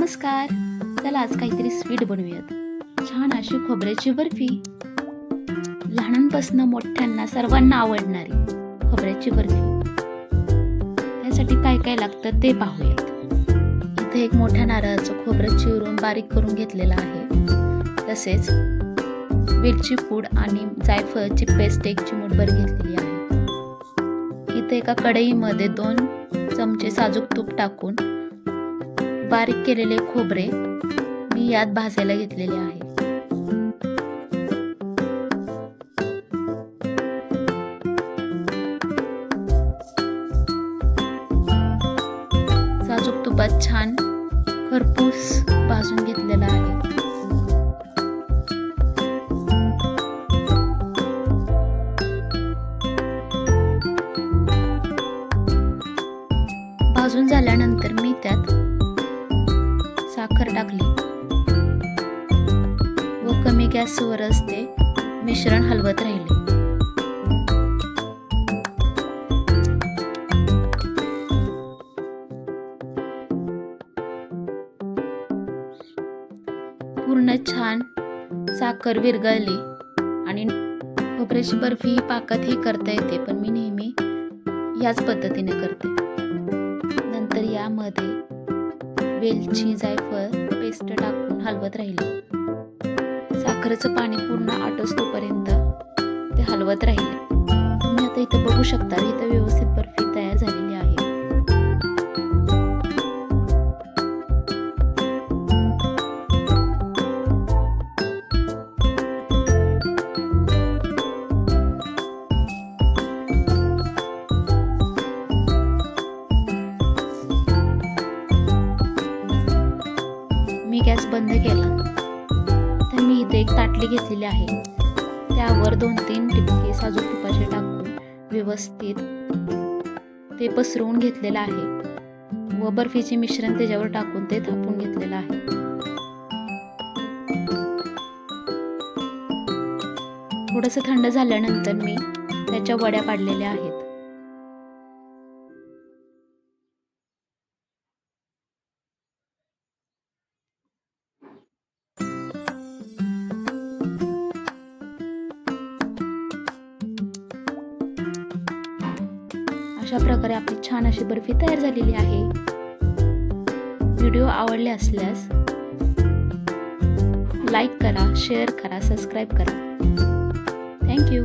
नमस्कार. चला आज काहीतरी स्वीट बनवूयात. छान अशी खोबऱ्याची बर्फी. लहानांपासून मोठ्यांना सर्वांना आवडणारी खोबऱ्याची बर्फी. त्यासाठी काय काय लागतं ते पाहूयात. इथे एक मोठ्या नारळाचं खोबरं चिरून बारीक करून घेतलेलं आहे. तसेच वेलची पूड आणि जायफळची पेस्ट एक चिमूटभर घेतलेली आहे. इथे एका कढईमध्ये दोन चमचे साजूक तूप टाकून बारीक केलेले खोबरे मी यात भाजायला घेतलेले आहे. साजूक तुपात छान खरपूस भाजून घेतलेला आहे. भाजून झाल्यानंतर मी त्यात साखर टाकली. व कमी गॅसवरच ते मिश्रण हलवत राहिले. पूर्ण छान साखर विरघळली आणि खोबऱ्याची बर्फी ही पाकातही करता येते पण मी नेहमी याच पद्धतीने करते. नंतर यामध्ये वेलची जायफळ पेस्ट टाकून हलवत राहिले. साखरेचं पाणी पूर्ण आटोस्तोपर्यंत ते हलवत राहिले. तुम्ही आता इथं बघू शकता इथं व्यवस्थित बर्फी गॅस बंद केला. तर मी इथे एक ताटली घेतलेली आहे. त्यावर दोन तीन टिपके साजूक तुपाचे टाकून व्यवस्थित ते पसरवून घेतलेलं आहे. व बर्फीचे मिश्रण त्याच्यावर टाकून ते थापून घेतलेलं आहे. थोडंसं थंड झाल्यानंतर मी त्याच्या वड्या पाडलेल्या आहेत. अशा प्रकारे आपली छान अशी बर्फी तयार झालेली आहे. व्हिडिओ आवडले असल्यास लाईक करा शेअर करा सबस्क्राईब करा. थँक्यू